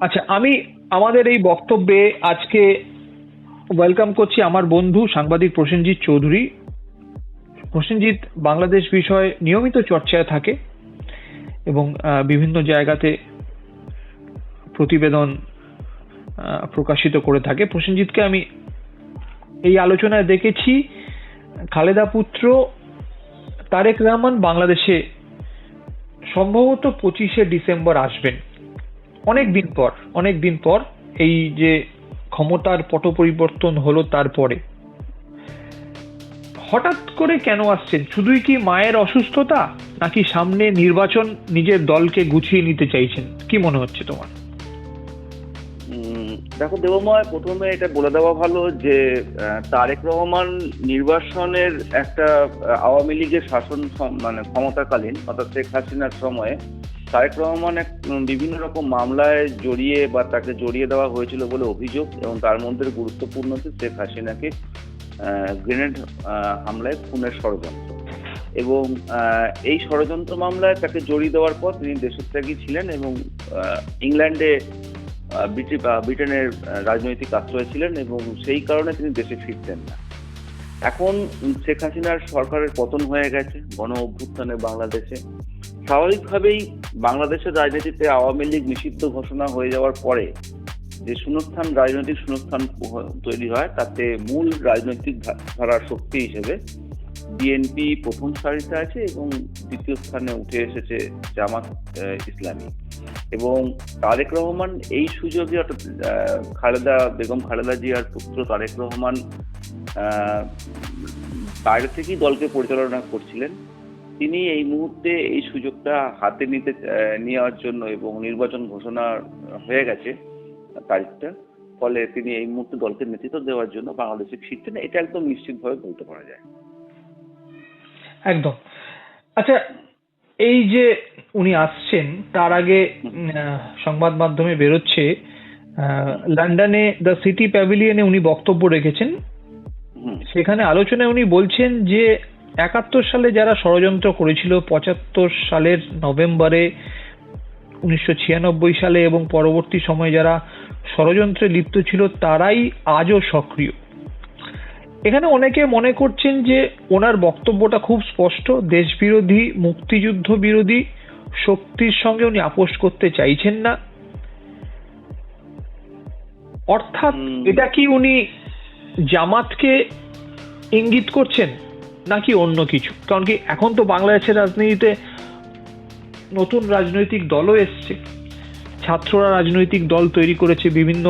আচ্ছা আমি আমাদের এই বক্তব্যে আজকে ওয়েলকাম করছি আমার বন্ধু সাংবাদিক প্রসেনজিৎ চৌধুরী। প্রসেনজিৎ, বাংলাদেশ বিষয়ে নিয়মিত চর্চায় থাকে এবং বিভিন্ন জায়গাতে প্রতিবেদন প্রকাশিত করে থাকে। প্রসেনজিৎকে আমি এই আলোচনায় দেখেছি, খালেদা পুত্র তারেক রহমান বাংলাদেশে সম্ভবত পঁচিশে ডিসেম্বর আসবেন। অনেক দিন পর, অনেক দিন পর এই যে ক্ষমতার পট পরিবর্তন হলো তারপরে। হঠাৎ করে কেন আসছেন? শুধুই কি মায়ের অসুস্থতা, নাকি সামনে নির্বাচন নিজের দলকে গুছিয়ে নিতে চাইছেন? কি মনে হচ্ছে তোমার? দেখো দেবময়, প্রথমে এটা বলে দেওয়া ভালো যে তারেক রহমান নির্বাসনের একটা, আওয়ামী লীগের শাসন মানে ক্ষমতাকালীন, অর্থাৎ শেখ হাসিনার সময়ে তারেক রহমান এক বিভিন্ন রকম মামলায় জড়িয়ে বা তাকে জড়িয়ে দেওয়া হয়েছিল বলে অভিযোগ এবং তার মধ্যে গুরুত্বপূর্ণ হচ্ছে শেখ হাসিনাকে গ্রেনেড হামলায় খুনের ষড়যন্ত্র। এবং এই ষড়যন্ত্র মামলায় তাকে জড়িয়ে দেওয়ার পর তিনি দেশত্যাগী ছিলেন এবং ইংল্যান্ডে ব্রিটেনের রাজনৈতিক আশ্রয় ছিলেন এবং সেই কারণে তিনি দেশে ফিরতেন না। এখন শেখ হাসিনার সরকারের পতন হয়ে গেছে গণ অভ্যুত্থানে বাংলাদেশে। স্বাভাবিকভাবেই বাংলাদেশের রাজনীতিতে আওয়ামী লীগ নিষিদ্ধ ঘোষণা হয়ে যাওয়ার পরে যে শূন্যস্থান, রাজনৈতিক শূন্যস্থান তৈরি হয়, তাতে মূল রাজনৈতিক ধারার শক্তি হিসেবে বিএনপি প্রথম সারিতে আছে এবং দ্বিতীয় স্থানে উঠে এসেছে জামাত ইসলামী। এবং তারেক রহমান এই সুযোগে খালেদা, বেগম খালেদা জিয়ার পুত্র তারেক রহমান বাইরে থেকেই দলকে পরিচালনা করছিলেন। তিনি এই মুহূর্তে এই সুযোগটা হাতে নিতে নেওয়ার জন্য এবং নির্বাচন ঘোষণা হয়ে গেছে তারিখটা। ফলে তিনি এই মুহূর্তে দলকে নেতৃত্ব দেওয়ার জন্য বাংলাদেশে ফিরছেন এটা একদম নিশ্চিতভাবে বলতে পারা যায়। একদম। আচ্ছা এই যে উনি আসছেন তার আগে সংবাদ মাধ্যমে বেরোচ্ছে আহ, লন্ডনে দ্য সিটি প্যাভিলিয়নে উনি বক্তব্য রেখেছেন। সেখানে আলোচনায় উনি বলছেন যে একাত্তর সালে যারা ষড়যন্ত্র করেছিল পঁচাত্তর সালের নভেম্বরে উনিশশো ছিয়ানব্বই সালে এবং পরবর্তী সময়ে যারা ষড়যন্ত্রে লিপ্ত ছিল তারাই আজও সক্রিয়। এখানে অনেকে মনে করছেন যে ওনার বক্তব্যটা খুব স্পষ্ট দেশবিরোধী মুক্তিযুদ্ধ বিরোধী শক্তির সঙ্গে উনি আপোষ করতে চাইছেন না। অর্থাৎ এটা কি উনি জামাতকে ইঙ্গিত করছেন? নাকি অন্য কিছু? কারণ কি এখন তো বাংলাদেশের রাজনীতিতে নতুন রাজনৈতিক দলও এসছে। ছাত্ররা রাজনৈতিক দল তৈরি করেছে, বিভিন্ন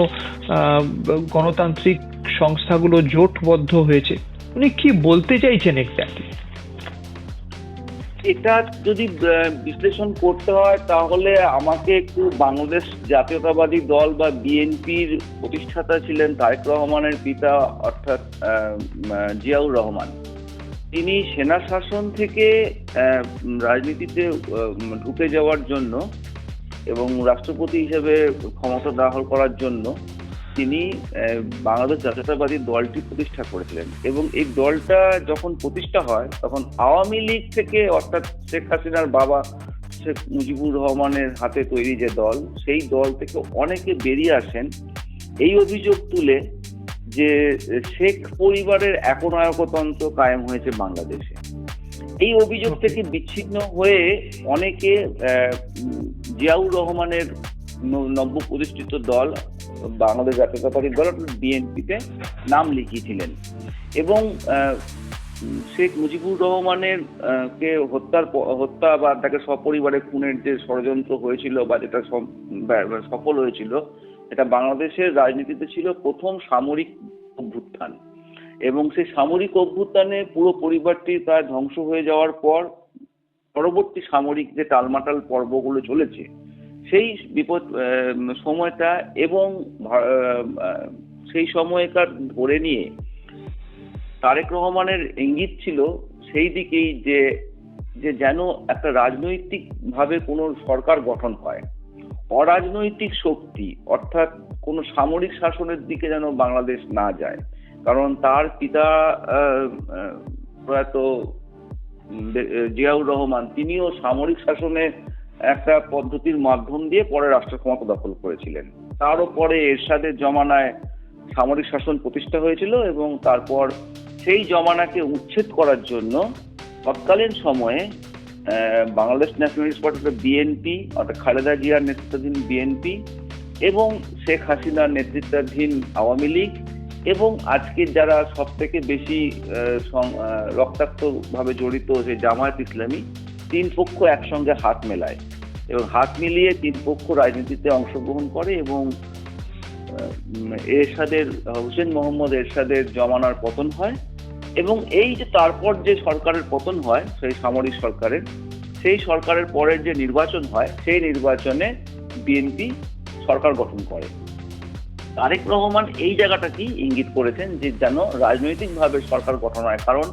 গণতান্ত্রিক সংস্থাগুলো জোটবদ্ধ হয়েছে। উনি কি বলতে চাইছেন এক্স্যাক্টলি এটা যদি বিশ্লেষণ করতে হয়, তাহলে আমাকে একটু বাংলাদেশ জাতীয়তাবাদী দল বা বিএনপির প্রতিষ্ঠাতা ছিলেন তারেক রহমানের পিতা, অর্থাৎ জিয়াউর রহমান। তিনি সেনা শাসন থেকে রাজনীতিতে ঢুকে যাওয়ার জন্য এবং রাষ্ট্রপতি হিসেবে ক্ষমতা দখল করার জন্য তিনি বাংলাদেশ জাতীয়তাবাদী দলটি প্রতিষ্ঠা করেছিলেন। এবং এই দলটা যখন প্রতিষ্ঠা হয়, তখন আওয়ামী লীগ থেকে অর্থাৎ শেখ হাসিনার বাবা শেখ মুজিবুর রহমানের হাতে তৈরি যে দল, সেই দল থেকে অনেকে বেরিয়ে আসেন। এই অভিযোগ তুলে যে শেখ পরিবারের একনায়কতন্ত্র কায়েম হয়েছে বাংলাদেশে। এই অভিযোগ থেকে বিচ্ছিন্ন হয়ে অনেকে জিয়াউর রহমানের নব্য প্রতিষ্ঠিত দল, বাংলাদেশ জাতীয়তাবাদী দল বিএনপিতে নাম লিখিয়েছিলেন। এবং শেখ মুজিবুর রহমানের কে হত্যার হত্যা বা তাকে সপরিবারে খুনের যে ষড়যন্ত্র হয়েছিল বা যেটা সফল হয়েছিল এটা বাংলাদেশের রাজনীতিতে ছিল প্রথম সামরিক অভ্যুত্থান। এবং সেই সামরিক অভ্যুত্থানে পুরো পরিবারটি প্রায় ধ্বংস হয়ে যাওয়ার পর পরবর্তী সামরিক যে টালমাটাল পর্বগুলো চলেছে, সেই বিপদ সময়টা এবং সেই সময়কার ধরে নিয়ে তারেক রহমানের ইঙ্গিত ছিল সেই দিকেই যে যে যেন একটা রাজনৈতিক ভাবে কোনো সরকার গঠন হয়। অরাজনৈতিক শক্তি, অর্থাৎ কোনো সামরিক শাসনের দিকে যেন বাংলাদেশ না যায়। কারণ তার পিতা প্রয়াত জিয়াউর রহমান, তিনিও সামরিক শাসনে একটা পদ্ধতির মাধ্যম দিয়ে পরে রাষ্ট্র ক্ষমতা দখল করেছিলেন। তারও পরে এরশাদের জমানায় সামরিক শাসন প্রতিষ্ঠা হয়েছিল এবং তারপর সেই জমানাকে উচ্ছেদ করার জন্য তৎকালীন সময়ে বাংলাদেশ ন্যাশনালিস্ট পার্টি বিএনপি অর্থাৎ খালেদা জিয়ার নেতৃত্বাধীন বিএনপি এবং শেখ হাসিনার নেতৃত্বাধীন আওয়ামী লীগ এবং আজকে যারা সব থেকে বেশি আহ, রক্তাক্তভাবে জড়িত যে জামায়াত ইসলামী তিন পক্ষ একসঙ্গে হাত মেলায় এবং হাত মিলিয়ে তিন পক্ষ রাজনীতিতে অংশগ্রহণ করে এবং এরশাদের হোসেন মোহাম্মদ এরশাদের জমানার পতন হয়। এবং এই যে তারপর যে সরকারের পতন হয়, সেই সামরিক সরকারের, সেই সরকারের পরের যে নির্বাচন হয়, সেই নির্বাচনে বিএনপি সরকার গঠন করে। তারেক রহমান এই জায়গাটা কি ইঙ্গিত করেছেন যে যেন রাজনৈতিকভাবে সরকার গঠন হয়। কারণ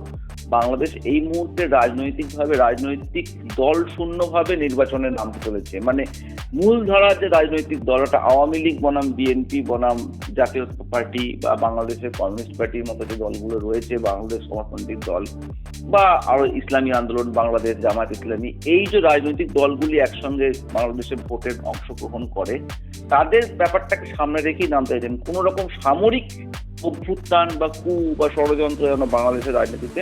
বাংলাদেশ এই মুহূর্তে রাজনৈতিকভাবে, রাজনৈতিক দল শূন্যভাবে নির্বাচনে নামতে চলেছে। মানে মূল ধারার যে রাজনৈতিক দল, ওটা আওয়ামী লীগ বনাম, বিএনপি বনাম, জাতীয় পার্টি বা বাংলাদেশের কমিউনিস্ট পার্টির মতো যে দলগুলো রয়েছে, বাংলাদেশ সমাজতান্ত্রিক দল বা আরও ইসলামী আন্দোলন, বাংলাদেশ জামাত ইসলামী, এই যে রাজনৈতিক দলগুলি একসঙ্গে বাংলাদেশে ভোটের অংশগ্রহণ করে, তাদের ব্যাপারটাকে সামনে রেখেই নামতে চাইছেন। কোন রকম সামরিক অভ্যুত্থান বা কু বা ষড়যন্ত্র যেন বাংলাদেশের রাজনীতিতে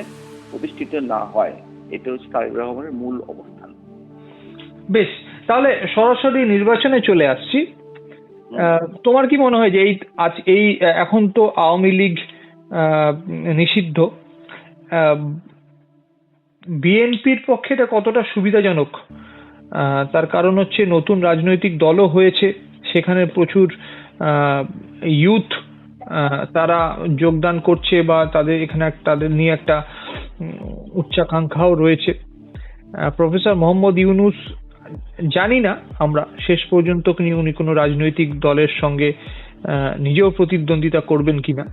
প্রতিষ্ঠিত না হয় এটা হচ্ছে তারেক রহমানের মূল অবস্থান। বেশ তাহলে সরাসরি নির্বাচনে চলে আসছি। তোমার কি মনে হয় যে এই আজ এই এখন তো আওয়ামী লীগ নিষিদ্ধ বিএনপির পক্ষে এটা কতটা সুবিধাজনক? আহ, তার কারণ হচ্ছে নতুন রাজনৈতিক দলও হয়েছে সেখানে প্রচুর ইউথ তারা যোগদান করছে বা তাদের এখানে তাদের নিয়ে একটা উম, উচ্চাকাঙ্ক্ষাও রয়েছে। প্রফেসর মোহাম্মদ ইউনুস জানি না আমরা শেষ পর্যন্ত উনি কোনো রাজনৈতিক দলের সঙ্গে নিজেও প্রতিদ্বন্দ্বিতা করবেন কিনা।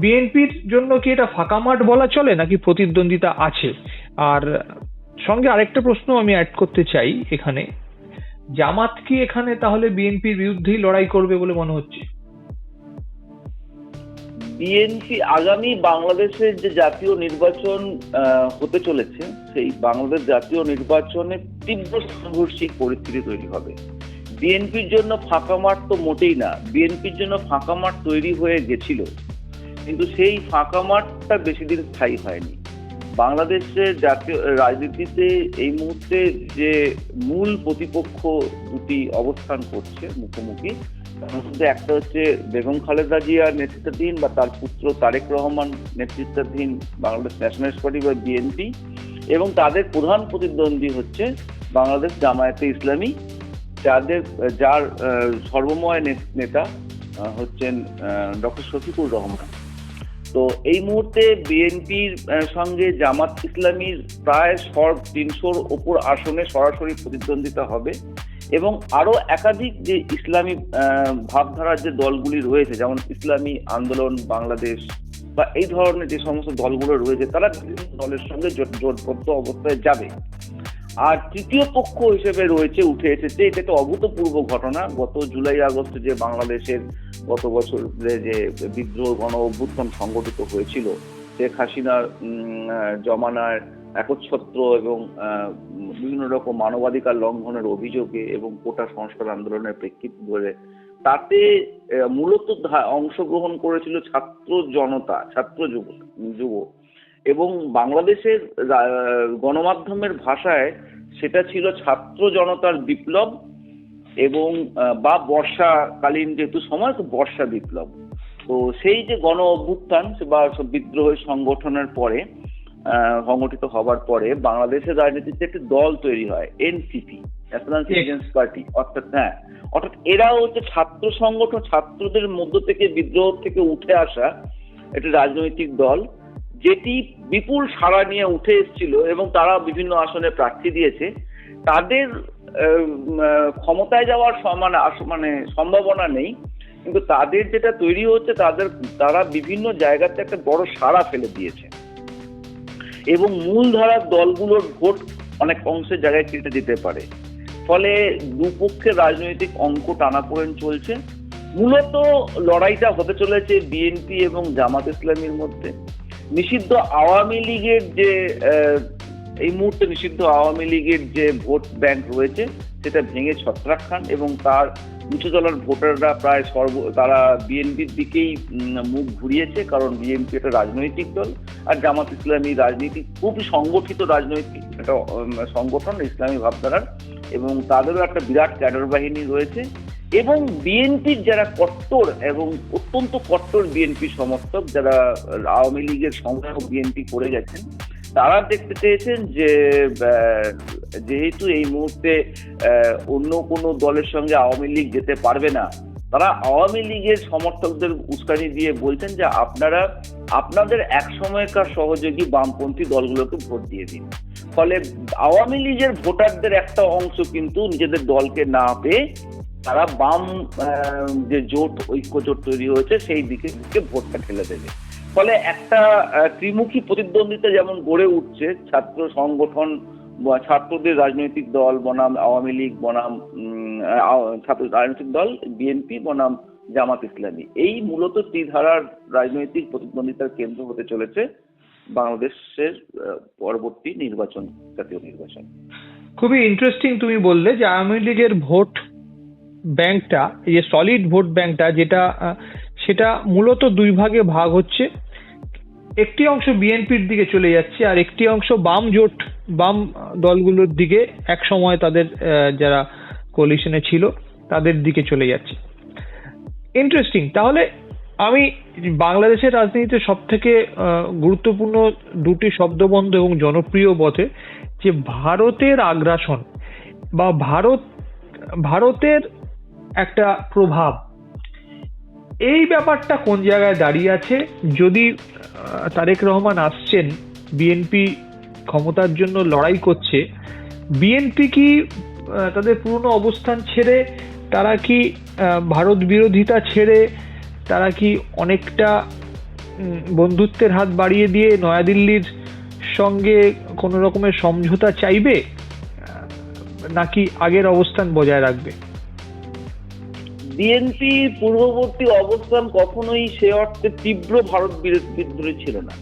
বিএনপির জন্য কি এটা ফাঁকা মাঠ বলা চলে নাকি প্রতিদ্বন্দ্বিতা আছে? আর সঙ্গে আরেকটা প্রশ্ন আমি অ্যাড করতে চাই এখানে। জামাত কি এখানে তাহলে বিএনপির বিরুদ্ধেই লড়াই করবে বলে মনে হচ্ছে? বিএনপি আগামী বাংলাদেশের যে জাতীয় নির্বাচন হতে চলেছে, সেই বাংলাদেশ জাতীয় নির্বাচনে তীব্র সাংঘর্ষিক পরিস্থিতি তৈরি হবে। বিএনপির জন্য ফাঁকা মাঠ তো মোটেই না। বিএনপির জন্য ফাঁকা মাঠ তৈরি হয়ে গেছিল। কিন্তু সেই ফাঁকা মাঠটা বেশি দিন স্থায়ী হয়নি। বাংলাদেশের জাতীয়, রাজনীতিতে এই মুহূর্তে যে মূল প্রতিপক্ষ দুটি অবস্থান করছে, মুখোমুখি মধ্যে একটা হচ্ছে বেগম খালেদা জিয়ার নেতৃত্বাধীন বা তার পুত্র তারেক রহমান নেতৃত্বাধীন বাংলাদেশ ন্যাশনালিস্ট পার্টি বা বিএনপি, এবং তাদের প্রধান প্রতিদ্বন্দ্বী হচ্ছে বাংলাদেশ জামায়াতে ইসলামী, যাদের, যার সর্বময় নেতা হচ্ছেন ডক্টর শফিকুর রহমান। তো এই মুহূর্তে বিএনপির সঙ্গে জামাত ইসলামীর প্রায় সব তিনশোর ওপর আসনে সরাসরি প্রতিদ্বন্দ্বিতা হবে। এবং আরও একাধিক যে ইসলামী ভাবধারার যে দলগুলি রয়েছে, যেমন ইসলামী আন্দোলন, বাংলাদেশ বা এই ধরনের যে সমস্ত দলগুলো রয়েছে, তারা দলের সঙ্গে জোটবদ্ধ অবস্থায় যাবে। আর তৃতীয় পক্ষ হিসেবে রয়েছে, উঠে এসেছে, এটা একটা অভূতপূর্ব ঘটনা। গত জুলাই আগস্ট যে বাংলাদেশের গত বছর যে বিদ্রোহ গণ অভ্যুত্থান সংগঠিত হয়েছিল, শেখ হাসিনার জমানার একচ্ছত্র এবং বিভিন্ন রকম মানবাধিকার লঙ্ঘনের অভিযোগে এবং কোটা সংস্কার আন্দোলনের প্রেক্ষিত ধরে, তাতে মূলত অংশগ্রহণ করেছিল ছাত্র জনতা, ছাত্র যুব যুব। এবং বাংলাদেশের গণমাধ্যমের ভাষায় সেটা ছিল ছাত্র জনতার বিপ্লব এবং বা বর্ষাকালীন যেহেতু সময়, তো বর্ষা বিপ্লব। তো সেই যে গণ অভ্যুত্থান বা বিদ্রোহের সংগঠনের পরে সংগঠিত হবার পরে বাংলাদেশের রাজনীতিতে একটি দল তৈরি হয় এনসিপি ন্যাশনাল সিটিজেন্স পার্টি অর্থাৎ হ্যাঁ অর্থাৎ এরাও হচ্ছে ছাত্র সংগঠন ছাত্রদের মধ্য থেকে বিদ্রোহ থেকে উঠে আসা একটি রাজনৈতিক দল যেটি বিপুল সাড়া নিয়ে উঠে এসেছিল এবং তারা বিভিন্ন আসনে প্রার্থী দিয়েছে। তাদের ক্ষমতায় যাওয়ার স- মানে আস- মানে সম্ভাবনা নেই কিন্তু তাদের যেটা তৈরি হচ্ছে তাদের তারা বিভিন্ন জায়গাতে একটা বড় সাড়া ফেলে দিয়েছে। এবং মূলধারার দলগুলোর ভোট অনেক অংশের জায়গায় কেটে দিতে পারে। ফলে দুপক্ষের রাজনৈতিক অঙ্ক টানাপোড়েন চলছে। মূলত লড়াইটা হতে চলেছে বিএনপি এবং জামাত ইসলামীর মধ্যে। নিষিদ্ধ আওয়ামী লীগের যে এই মুহূর্তে নিষিদ্ধ আওয়ামী লীগের যে ভোট ব্যাংক রয়েছে, সেটা ভেঙে ছত্রাক খান এবং তার নিচু তলার ভোটাররা প্রায় সর্ব, তারা বিএনপির দিকেই মুখ ঘুরিয়েছে, কারণ বিএনপি একটা রাজনৈতিক দল। আর জামাত ইসলামী রাজনীতি খুবই সংগঠিত রাজনৈতিক একটা সংগঠন, ইসলামী ভাবধারার। এবং তাদেরও একটা বিরাট ক্যাডার বাহিনী রয়েছে। এবং বিএনপির যারা কট্টর এবং অত্যন্ত কট্টর বিএনপি সমর্থক, যারা আওয়ামী লীগের সংগ্রাম বিএনপি করে গেছেন তারা দেখতে চেয়েছেন যে যেহেতু এই মুহূর্তে অন্য কোনো দলের সঙ্গে আওয়ামী লীগ যেতে পারবে না, তারা আওয়ামী লীগের সমর্থকদের উস্কানি দিয়ে বলছেন যে আপনারা, আপনাদের এক সময়কার সহযোগী বামপন্থী দলগুলোকে ভোট দিয়ে দিন। ফলে আওয়ামী লীগের ভোটারদের একটা অংশ কিন্তু নিজেদের দলকে না পেয়ে তারা বাম যে জোট ঐক্য জোট তৈরি হয়েছে, সেই দিকে ভোটটা ঠেলে দেবে। ফলে একটা ত্রিমুখী প্রতিদ্বন্দ্বিতা যেমন গড়ে উঠছে, ছাত্র সংগঠন ছাত্রদের রাজনৈতিক দল, বনাম আওয়ামী লীগ, বনাম ছাত্র রাজনৈতিক দল, বিএনপি, বনাম জামাত ইসলামী। এই মূলত ত্রিধারার রাজনৈতিক প্রতিদ্বন্দ্বিতার কেন্দ্র হতে চলেছে বাংলাদেশের পরবর্তী নির্বাচন, জাতীয় নির্বাচন। খুবই ইন্টারেস্টিং তুমি বললে যে আওয়ামী লীগের ভোট ব্যাংকটা, এই যে সলিড ভোট ব্যাংকটা, যেটা সেটা মূলত দুই ভাগে ভাগ হচ্ছে। একটি অংশ বিএনপির দিকে চলে যাচ্ছে আর একটি অংশ বাম জোট, বাম দলগুলোর দিকে এক সময় তাদের যারা কোলিশনে ছিল, তাদের দিকে চলে যাচ্ছে। ইন্টারেস্টিং তাহলে আমি বাংলাদেশের রাজনীতিতে সব থেকে গুরুত্বপূর্ণ দুটি শব্দবন্ধ এবং জনপ্রিয় পথে যে ভারতের আগ্রাসন বা ভারত, ভারতের একটা প্রভাব এই ব্যাপারটা কোন জায়গায় দাঁড়িয়ে আছে? যদি তারেক রহমান আসছেন, বিএনপি ক্ষমতার জন্য লড়াই করছে, বিএনপি কি তাদের পুরনো অবস্থান ছেড়ে, তারা কি ভারত বিরোধিতা ছেড়ে, তারা কি অনেকটা বন্ধুত্বের হাত বাড়িয়ে দিয়ে নয়াদিল্লির সঙ্গে কোনো রকমের সমঝোতা চাইবে? নাকি আগের অবস্থান বজায় রাখবে? বিএনপি পূর্ববর্তী অবস্থান কখনোই সে অর্থে তীব্র ভারত বিদ্রোহী ছিল না।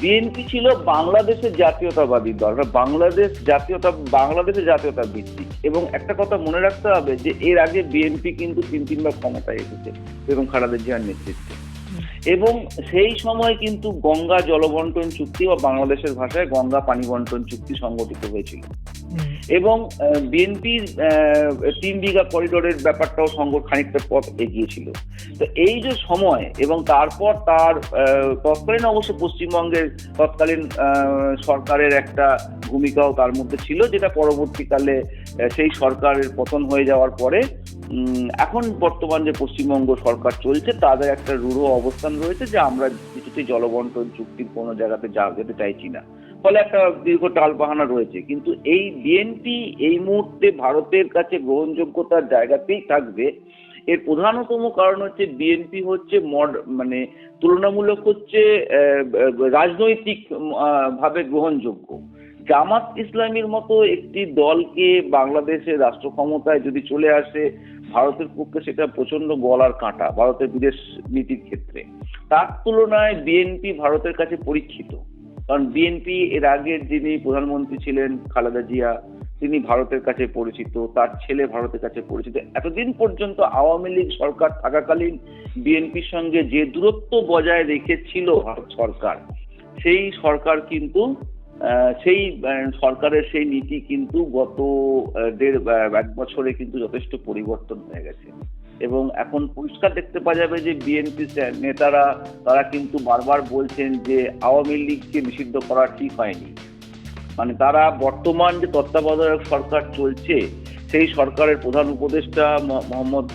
বিএনপি ছিল বাংলাদেশের জাতীয়তাবাদী দল বাংলাদেশ জাতীয়তা, বাংলাদেশের জাতীয়তা ভিত্তিক। এবং একটা কথা মনে রাখতে হবে যে, এর আগে বিএনপি কিন্তু তিন তিনবার ক্ষমতায় এসেছে এবং খালেদা জিয়ার নেতৃত্বে। এবং সেই সময় কিন্তু গঙ্গা জলবন্টন চুক্তি বা বাংলাদেশের ভাষায় গঙ্গা পানি বন্টন চুক্তি সংগঠিত হয়েছিল। এবং বিএনপির তিন বিঘা করিডোরের ব্যাপারটাও সংঘ খানিকটা পথ এগিয়েছিল। তো এই যে সময় এবং তারপর তার তৎকালীন অবশ্য পশ্চিমবঙ্গের তৎকালীন সরকারের একটা ভূমিকাও তার মধ্যে ছিল যেটা পরবর্তীকালে সেই সরকারের পতন হয়ে যাওয়ার পরে এখন বর্তমান যে পশ্চিমবঙ্গ সরকার চলছে তাদের একটা রূঢ় অবস্থান রয়েছে যে আমরা কিছুতেই জলবন্টন চুক্তির কোনো জায়গাতে যা যেতে চাইছি না। ফলে একটা দীর্ঘ টালবাহানা রয়েছে। কিন্তু এই বিএনপি এই মুহূর্তে ভারতের কাছে গ্রহণযোগ্যতার জায়গাতেই থাকবে। এর প্রধানতম কারণ হচ্ছে বিএনপি হচ্ছে মড মানে তুলনামূলক হচ্ছে রাজনৈতিক ভাবে গ্রহণযোগ্য। জামাত ইসলামীর মতো একটি দলকে বাংলাদেশের রাষ্ট্র ক্ষমতায় যদি চলে আসে ভারতের পক্ষে সেটা প্রচণ্ড গলার কাঁটা ভারতের বিদেশ নীতির ক্ষেত্রে। তার তুলনায় বিএনপি ভারতের কাছে পরীক্ষিত। কারণ বিএনপি এর আগের যিনি প্রধানমন্ত্রী ছিলেন খালেদা জিয়া, তিনি ভারতের কাছে পরিচিত, তার ছেলে ভারতের কাছে পরিচিত। এতদিন পর্যন্ত আওয়ামী লীগ সরকার থাকাকালীন বিএনপির সঙ্গে যে দূরত্ব বজায় রেখেছিল ভারত সরকার, সেই সরকার কিন্তু সেই সরকারের সেই নীতি কিন্তু গত দেড় এক বছরে কিন্তু যথেষ্ট পরিবর্তন হয়ে গেছে। এবং এখন পরিষ্কার দেখতে পাওয়া যাবে যে বিএনপি নেতারা, তারা কিন্তু বারবার বলছেন যে আওয়ামী লীগকে নিষিদ্ধ করা ঠিক হয়নি। মানে তারা বর্তমান যে তত্ত্বাবধায়ক সরকার চলছে, সেই সরকারের প্রধান উপদেষ্টা মোহাম্মদ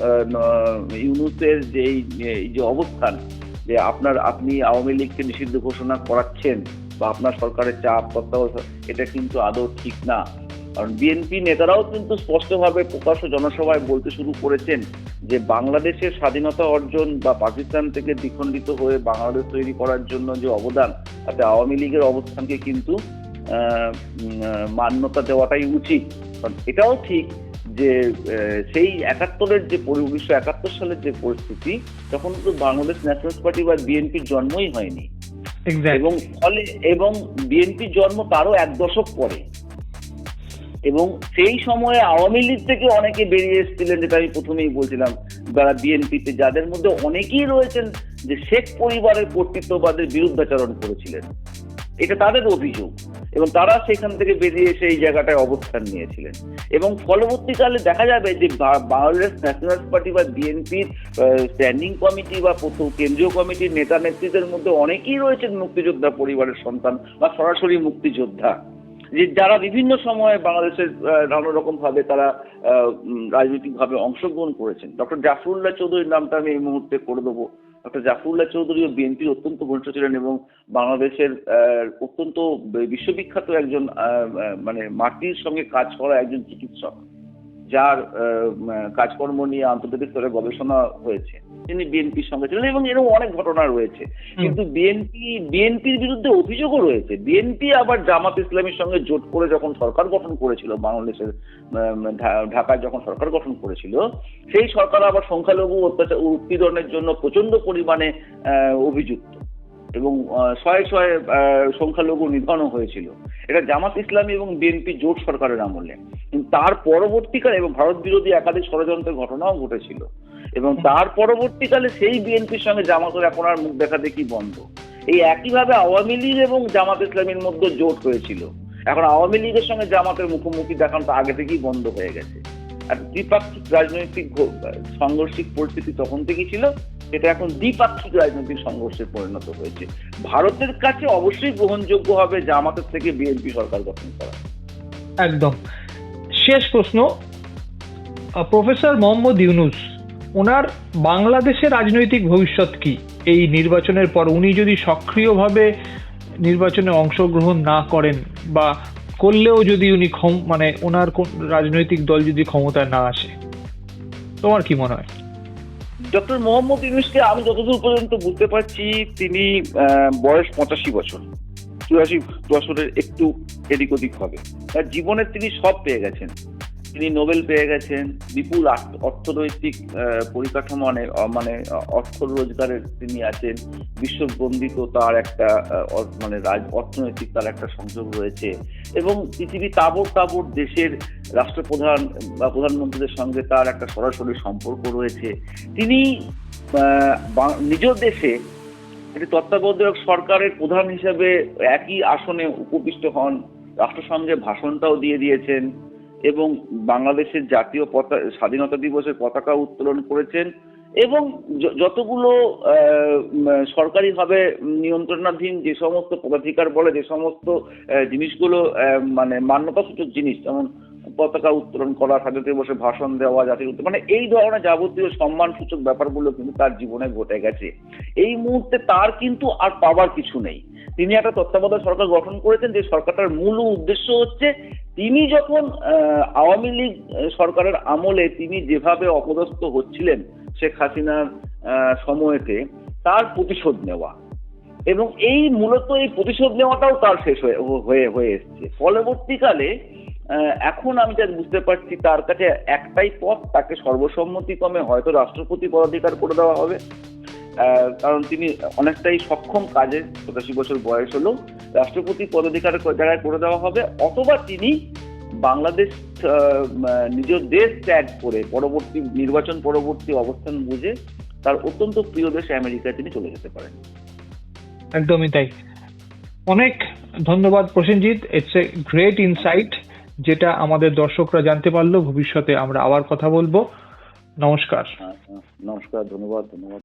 ইউনুসের যে যে অবস্থান, যে আপনার, আপনি আওয়ামী লীগকে নিষিদ্ধ ঘোষণা করাচ্ছেন বা আপনার সরকারের চাপ তত্ত্বাবধায়ক এটা কিন্তু আদৌ ঠিক না। কারণ বিএনপি নেতারাও কিন্তু স্পষ্টভাবে প্রকাশ্য জনসভায় বলতে শুরু করেছেন যে বাংলাদেশের স্বাধীনতা অর্জন বা পাকিস্তান থেকে দ্বিখণ্ডিত হয়ে বাংলাদেশ তৈরি করার জন্য যে অবদান, তাতে আওয়ামী লীগের অবস্থানকে কিন্তু মান্যতা দেওয়াটাই উচিত। কারণ এটাও ঠিক যে সেই একাত্তরের যে উনিশশো একাত্তর সালের যে পরিস্থিতি, তখন তো বাংলাদেশ ন্যাশনাল পার্টি বা বিএনপির জন্মই হয়নি। এবং ফলে, এবং বিএনপির জন্ম তারও এক দশক পরে। এবং সেই সময়ে আওয়ামী লীগ থেকে অনেকে বেরিয়ে এসেছিলেন, যেটা আমি প্রথমেই বলছিলাম, যারা বিএনপিতে যাদের মধ্যে অনেকেই রয়েছেন যে শেখ পরিবারের কর্তৃত্ববাদের বিরুদ্ধাচরণ করেছিলেন। এটা তাদের অভিযোগ। এবং তারা সেখান থেকে বেরিয়ে এসে এই জায়গাটায় অবস্থান নিয়েছিলেন। এবং পরবর্তীকালে দেখা যাবে যে বাংলাদেশ ন্যাশনাল পার্টি বা বিএনপির স্ট্যান্ডিং কমিটি বা কেন্দ্রীয় কমিটির নেতা নেত্রীদের মধ্যে অনেকেই রয়েছেন মুক্তিযোদ্ধা পরিবারের সন্তান বা সরাসরি মুক্তিযোদ্ধা। যে যারা বিভিন্ন সময়ে বাংলাদেশের নানা রকম ভাবে তারা আহ, উম, রাজনৈতিকভাবে অংশগ্রহণ করেছেন। ডক্টর জাফরুল্লাহ চৌধুরীর নামটা আমি এই মুহূর্তে করে দেবো। ডক্টর জাফরুল্লাহ চৌধুরী ও বিএনপির অত্যন্ত ঘনিষ্ঠ ছিলেন এবং বাংলাদেশের অত্যন্ত বিশ্ববিখ্যাত একজন মানে মাটির সঙ্গে কাজ করা একজন চিকিৎসক। যার কাজকর্ম নিয়ে আন্তর্জাতিক স্তরে গবেষণা হয়েছে। তিনি বিএনপির সঙ্গে ছিলেন এবং এরকম অনেক ঘটনা রয়েছে। কিন্তু বিএনপি বিএনপির বিরুদ্ধে অভিযোগও রয়েছে। বিএনপি আবার জামাত ইসলামের সঙ্গে জোট করে যখন সরকার গঠন করেছিল বাংলাদেশের ঢাকায় যখন সরকার গঠন করেছিল সেই সরকার আবার সংখ্যালঘু অত্যাচার উৎপীড়নের জন্য প্রচণ্ড পরিমাণে আহ, অভিযুক্ত এবং শয়ে শয়ে সংখ্যালঘু নিধনও হয়েছিল। এটা জামাত ইসলামী এবং বিএনপি জোট সরকারের আমলে। তার পরবর্তীকালে এবং ভারত বিরোধী একাধিক ষড়যন্ত্রের ঘটনাও ঘটেছিল। এবং তার পরবর্তীকালে সেই বিএনপির সঙ্গে জামাতের এখন আর মুখ দেখা দেখি বন্ধ। এই একইভাবে আওয়ামী লীগ এবং জামাত ইসলামীর মধ্যে জোট হয়েছিল। এখন আওয়ামী লীগের সঙ্গে জামাতের মুখোমুখি দেখানো আগে থেকেই বন্ধ হয়ে গেছে। আর দ্বিপাক্ষিক রাজনৈতিক সাংঘর্ষিক পরিস্থিতি তখন থেকেই ছিল এটা এখন দ্বিপাক্ষিক রাজনৈতিক সংঘর্ষে পরিণত হয়েছে। ভারতের কাছে অবশ্যই গ্রহণযোগ্য হবে জামাতের থেকে বিএনপি সরকার গঠন করা। একদম। শেষ প্রশ্ন প্রফেসর মোহাম্মদ ইউনুস, ওনার বাংলাদেশের রাজনৈতিক ভবিষ্যৎ কি? এই নির্বাচনের পর উনি যদি সক্রিয়ভাবে নির্বাচনে অংশগ্রহণ না করেন বা করলেও যদি উনি মানে ওনার কোন রাজনৈতিক দল যদি ক্ষমতায় না আসে, তোমার কি মনে হয়? ডক্টর মোহাম্মদ ইউনুসকে আমি যতদূর পর্যন্ত বুঝতে পারছি, তিনি বয়স পঁচাশি বছর। চুরাশি বছরের একটু এদিক ওদিক হবে। তার জীবনের তিনি সব পেয়ে গেছেন। তিনি নোবেল পেয়ে গেছেন বিপুল অর্থনৈতিক পরিকাঠামো মানে মানে অর্থ রোজগারের তিনি আছেন। বিশ্ববন্দিত তার একটা মানে রাজ, অর্থনৈতিক তার একটা সংযোগ রয়েছে। এবং পৃথিবী তাবর তাবর দেশের রাষ্ট্রপ্রধান বা প্রধানমন্ত্রীদের সঙ্গে তার একটা সরাসরি সম্পর্ক রয়েছে। তিনি নিজ দেশে একটি তত্ত্বাবধায়ক সরকারের প্রধান হিসাবে একই আসনে উপবিষ্ট হন। রাষ্ট্রসংঘে ভাষণটাও দিয়ে দিয়েছেন। এবং বাংলাদেশের জাতীয় পতাকা স্বাধীনতা দিবসের পতাকা উত্তোলন করেছেন এবং যতগুলো সরকারিভাবে নিয়ন্ত্রণাধীন যে সমস্ত পদাধিকার বলে যে সমস্ত জিনিসগুলো মানে মান্যতাসূচক জিনিস যেমন পতাকা উত্তোলন করা স্বাধীনতা দিবসে ভাষণ দেওয়া জাতির উত্তোলন মানে এই ধরনের যাবতীয় সম্মানসূচক ব্যাপারগুলো কিন্তু তার জীবনে ঘটে গেছে। এই মুহূর্তে তার কিন্তু আর পাওয়ার কিছু নেই। তিনি একটা তত্ত্বাবধায়ক সরকার গঠন করেছেন, যে সরকারটার মূল উদ্দেশ্য হচ্ছে তিনি যখন আওয়ামী লীগ সরকারের আমলে তিনি যেভাবে অপদস্থ হচ্ছিলেন শেখ হাসিনার সময়েতে, তার প্রতিশোধ নেওয়া। এবং এই মূলত এই প্রতিশোধ নেওয়াটাও তার শেষ হয়ে হয়ে এসছে। পরবর্তীকালে এখন আমি যা বুঝতে পারছি, তার কাছে একটাই পথ, তাকে সর্বসম্মতিক্রমে হয়তো রাষ্ট্রপতি পদাধিকার করে দেওয়া হবে। কারণ তিনি অনেকটাই সক্ষম কাজে পঁচাশি বছর বয়স হলো রাষ্ট্রপতি পদাধিকার জায়গায় করে দেওয়া হবে, অথবা তিনি বাংলাদেশ নিজ দেশ ত্যাগ করে পরবর্তী নির্বাচন, পরবর্তী অবস্থান বুঝে তার অত্যন্ত প্রিয় দেশ আমেরিকায় তিনি চলে যেতে পারেন। একদমই তাই। অনেক ধন্যবাদ Prosenjit. It's a great insight যেটা আমাদের দর্শকরা জানতে পারল ভবিষ্যতে আমরা আবার কথা বলব নমস্কার হ্যাঁ, হ্যাঁ। নমস্কার ধন্যবাদ ধন্যবাদ